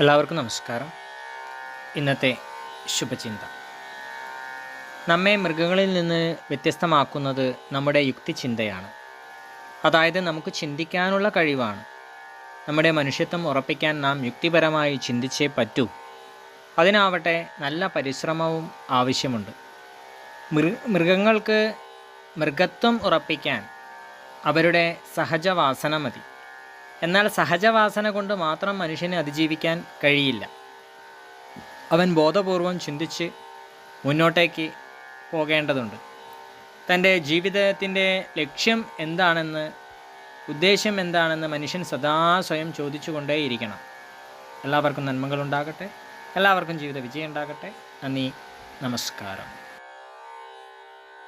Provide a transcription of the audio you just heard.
എല്ലാവർക്കും നമസ്കാരം. ഇന്നത്തെ ശുഭചിന്ത. നമ്മെ മൃഗങ്ങളിൽ നിന്ന് വ്യത്യസ്തമാക്കുന്നത് നമ്മുടെ യുക്തിചിന്തയാണ്. അതായത് നമുക്ക് ചിന്തിക്കാനുള്ള കഴിവാണ്. നമ്മുടെ മനുഷ്യത്വം ഉറപ്പിക്കാൻ നാം യുക്തിപരമായി ചിന്തിച്ചേ പറ്റൂ. അതിനാവട്ടെ നല്ല പരിശ്രമവും ആവശ്യമുണ്ട്. മൃഗങ്ങൾക്ക് മൃഗത്വം ഉറപ്പിക്കാൻ അവരുടെ സഹജവാസന മതി. എന്നാൽ സഹജവാസന കൊണ്ട് മാത്രം മനുഷ്യനെ അതിജീവിക്കാൻ കഴിയില്ല. അവൻ ബോധപൂർവം ചിന്തിച്ച് മുന്നോട്ടേക്ക് പോകേണ്ടതുണ്ട്. തന്റെ ജീവിതത്തിന്റെ ലക്ഷ്യം എന്താണെന്ന് ഉദ്ദേശം എന്താണെന്ന് മനുഷ്യൻ സദാ സ്വയം ചോദിച്ചുകൊണ്ടേയിരിക്കണം. എല്ലാവർക്കും നന്മകളുണ്ടാകട്ടെ. എല്ലാവർക്കും ജീവിത വിജയം ഉണ്ടാകട്ടെ നന്ദി. നമസ്കാരം.